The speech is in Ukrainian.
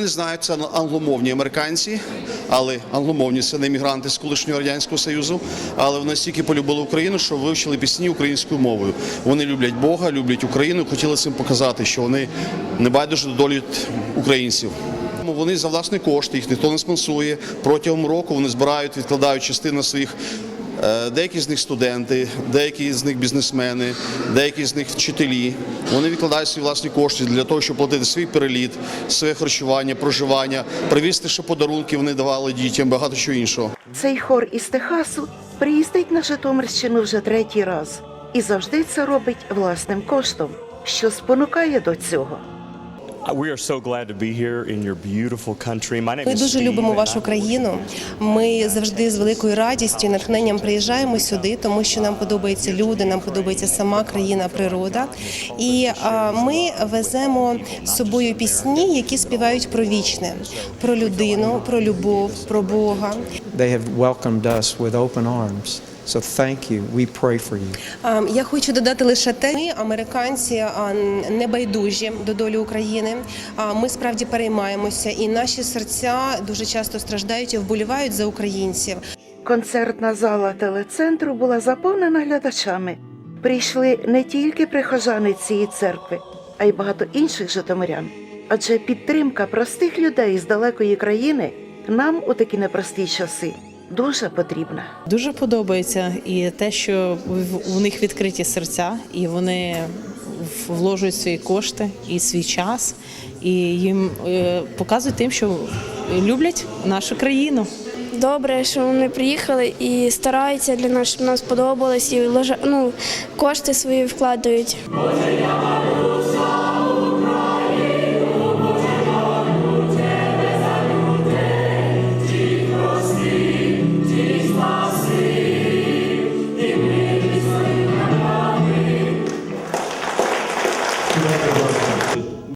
знають, це англомовні американці, але англомовні це не мігранти з колишнього радянського союзу. Але вони стільки полюбили Україну, що вивчили пісні українською мовою. Вони люблять Бога, люблять Україну. Хотіли цим показати, що вони не байдуже до долі українців. Вони за власні кошти, їх ніхто не спонсує. Протягом року вони збирають, відкладають частину своїх. Е, Деякі з них студенти, деякі з них бізнесмени, деякі з них вчителі. Вони відкладають свої власні кошти для того, щоб платити свій переліт, своє харчування, проживання, привізти ще подарунки. Вони давали дітям, багато чого іншого. Цей хор із Техасу приїздить на Житомирщину вже третій раз і завжди це робить власним коштом, що спонукає до цього. Ми is дуже Steve, любимо вашу країну. Ми завжди з великою радістю і натхненням приїжджаємо сюди, тому що нам подобаються люди, нам подобається сама країна, природа. І а, ми веземо з собою пісні, які співають про вічне, про людину, про любов, про Бога. They have welcomed us with open arms. So thank you. We pray for you. Я хочу додати лише те, ми, американці, не байдужі до долі України. А, Ми справді переймаємося, і наші серця дуже часто страждають і вболівають за українців. Концертна зала телецентру була заповнена глядачами. Прийшли не тільки прихожани цієї церкви, а й багато інших житомирян. Адже підтримка простих людей з далекої країни нам у такі непрості часи дуже потрібна. Дуже подобається і те, що в- них відкриті серця, і вони вложують свої кошти і свій час, і їм е, показують тим, що люблять нашу країну. Добре, що вони приїхали і стараються для нас, щоб нам сподобалось, і ну, кошти свої вкладають.